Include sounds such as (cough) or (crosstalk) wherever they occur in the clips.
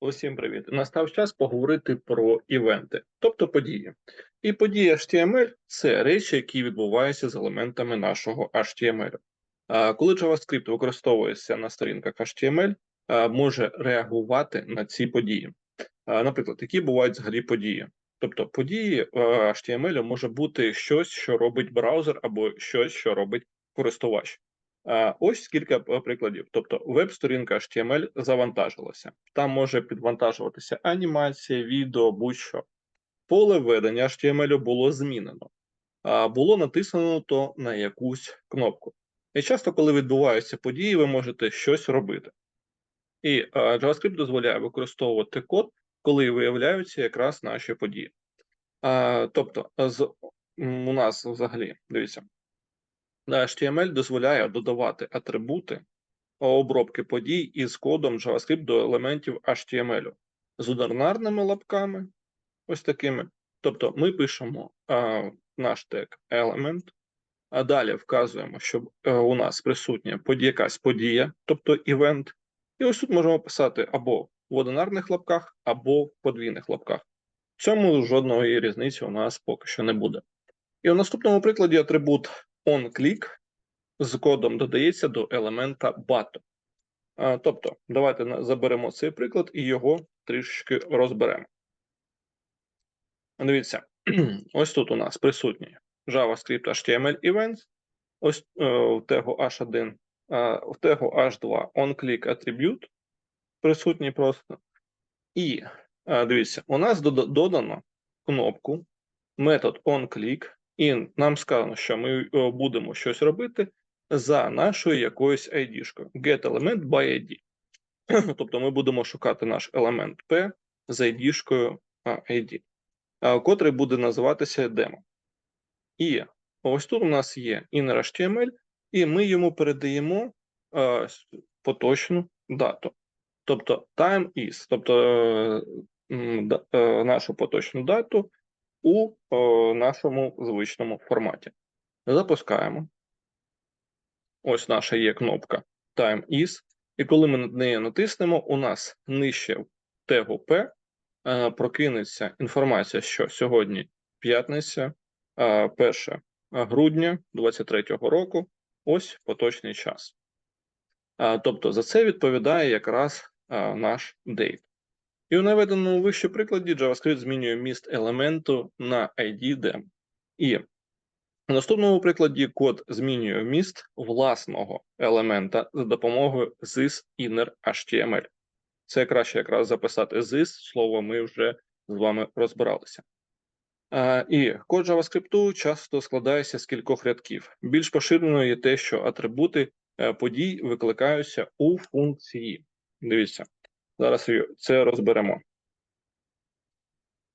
Усім привіт! Настав час поговорити про івенти, тобто події. І події HTML – це речі, які відбуваються з елементами нашого HTML. Коли JavaScript використовується на сторінках HTML, може реагувати на ці події. Наприклад, які бувають взагалі події. Тобто події HTML може бути щось, що робить браузер, або щось, що робить користувач. Ось кілька е, прикладів. Тобто, веб-сторінка HTML завантажилася. Там може підвантажуватися анімація, відео, будь-що. Поле введення HTML було змінено, було натиснуто на якусь кнопку. І часто, коли відбуваються події, ви можете щось робити. І е, JavaScript дозволяє використовувати код, коли виявляються якраз наші події. Тобто, з, у нас взагалі, дивіться, HTML дозволяє додавати атрибути обробки подій із кодом JavaScript до елементів HTML з одинарними лапками, ось такими. Тобто ми пишемо а, наш тег element, а далі вказуємо, що е, у нас присутня якась подія, тобто івент. І ось тут можемо писати або в одинарних лапках, або в подвійних лапках. В цьому жодної різниці у нас поки що не буде. І у наступному прикладі атрибут onClick з кодом додається до елемента button. Тобто, давайте заберемо цей приклад і його трішечки розберемо. Дивіться, (clears throat) ось тут у нас присутній JavaScript HTML Events, ось е, в тегу H1, в тегу H2 onClick Attribute присутній просто. І е, дивіться, у нас додано кнопку метод onClick, і нам сказано, що ми е, будемо щось робити за нашою якоюсь ID-шкою. Get element by ID. (clears throat) Тобто ми будемо шукати наш елемент P з ID-шкою ID, котрий буде називатися demo. І ось тут у нас є inner.html, і ми йому передаємо поточну дату. Тобто time is, тобто е, е, нашу поточну дату у е, нашому звичному форматі. Запускаємо. Ось наша є кнопка Time is, і коли ми на неї натиснемо, у нас нижче тегу P е, прокинеться інформація, що сьогодні п'ятниця, е, 1 грудня 2023 року, ось поточний час. Е, Тобто за це відповідає якраз е, наш date. І у наведеному вище прикладі JavaScript змінює міст елементу на ID dem. І у наступному прикладі код змінює вміст власного елемента за допомогою this HTML. Це краще якраз записати this, слово ми вже з вами розбиралися. А, і код JavaScript часто складається з кількох рядків. Більш поширеною є те, що атрибути е, подій викликаються у функції. Дивіться, зараз це розберемо.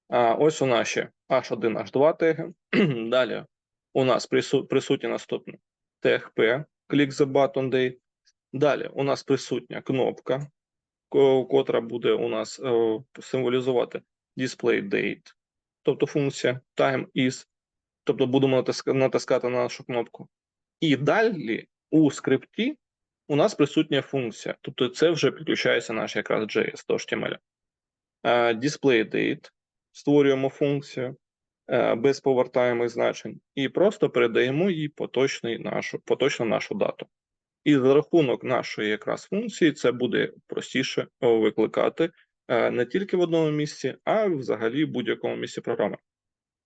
А, ось у наші H1, H2 теги. (clears throat) Далі у нас прису- присутній наступний тег P, click the button date. Далі у нас присутня кнопка, котра буде у нас е, символізувати display date, тобто функція time is, тобто будемо натискати на нашу кнопку. І далі у скрипті у нас присутня функція, тобто це вже підключається наш якраз JS до HTML. Е, Display date, створюємо функцію е, без повертаємих значень, і просто передаємо їй поточний нашу, поточну нашу дату. І за рахунок нашої якраз функції це буде простіше е, викликати не тільки в одному місці, а взагалі в будь-якому місці програми.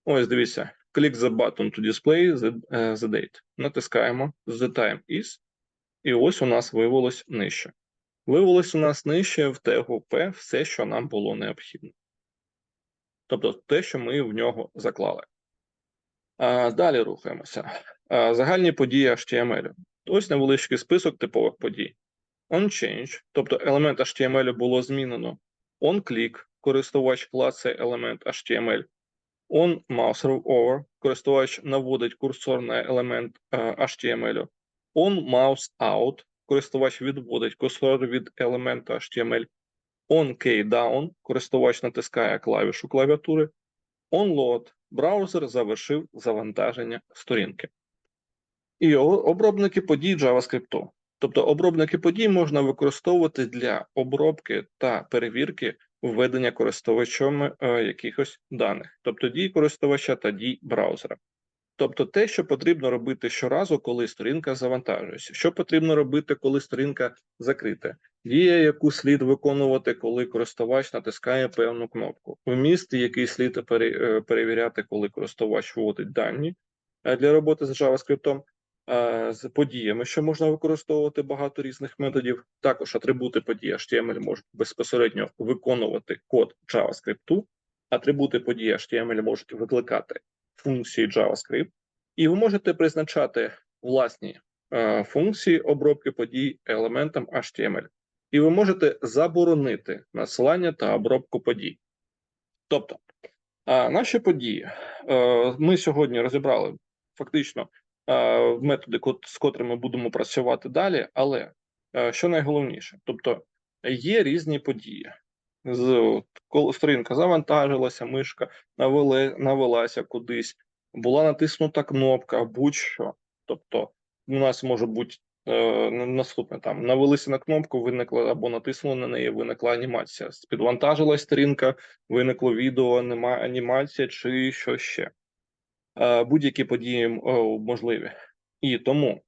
Ось дивіться, click the button to display the, the date. Натискаємо the time is, і ось у нас виявилось нижче. Виявилось у нас нижче в тегу все, що нам було необхідно. Тобто те, що ми в нього заклали. А, далі рухаємося. А, загальні події HTML. Ось невеличкий список типових подій. OnChange, тобто елемент HTML було змінено. OnClick, користувач клацає елемент HTML. OnMouseOver, користувач наводить курсор на елемент OnMouseOut, користувач відводить курсор від елемента HTML. OnKeyDown, користувач натискає клавішу клавіатури. OnLoad, браузер завершив завантаження сторінки. І обробники подій JavaScript. Тобто обробники подій можна використовувати для обробки та перевірки введення користувачами е, якихось даних, тобто дій користувача та дій браузера. Тобто те, що потрібно робити щоразу, коли сторінка завантажується, що потрібно робити, коли сторінка закрита, дія, яку слід виконувати, коли користувач натискає певну кнопку, вміст, який слід е, перевіряти, коли користувач вводить дані е, для роботи з JavaScript, е, з подіями, що можна використовувати багато різних методів. Також атрибути події HTML можуть безпосередньо виконувати код JavaScript, атрибути події HTML можуть викликати функції JavaScript, і ви можете призначати власні е, функції обробки подій елементам HTML. І ви можете заборонити насилання та обробку подій. Тобто, е, наші події е, ми сьогодні розібрали фактично е, методи, з котрими будемо працювати далі, але е, що найголовніше, тобто є різні події. З сторінка завантажилася, мишка навели, навелася кудись, була натиснута кнопка, будь-що. Тобто, у нас може бути е, наступне там навелися на кнопку, виникла або натиснули на неї, виникла анімація. Підвантажилась сторінка, виникло відео, нема анімація чи що ще. Е, будь-які події е, можливі. І тому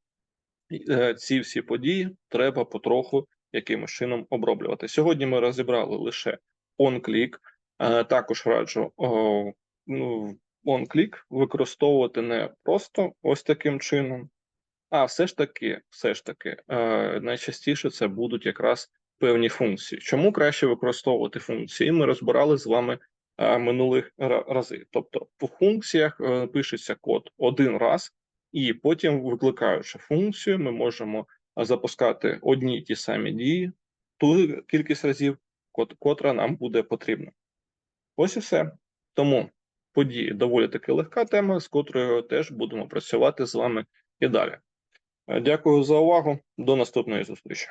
е, ці всі події треба потроху якимось чином оброблювати. Сьогодні ми розібрали лише OnClick. Е, Також раджу ну, OnClick використовувати не просто ось таким чином, а все ж таки, все ж таки, е, найчастіше це будуть якраз певні функції. Чому краще використовувати функції? Ми розбирали з вами е, минулих ра- рази. Тобто, по функціях пишеться код один раз, і потім, викликаючи функцію, ми можемо запускати одні ті самі дії, ту кількість разів, кот- котра нам буде потрібна. Ось і все. Тому події доволі таки легка тема, з котрою теж будемо працювати з вами і далі. Дякую за увагу. До наступної зустрічі.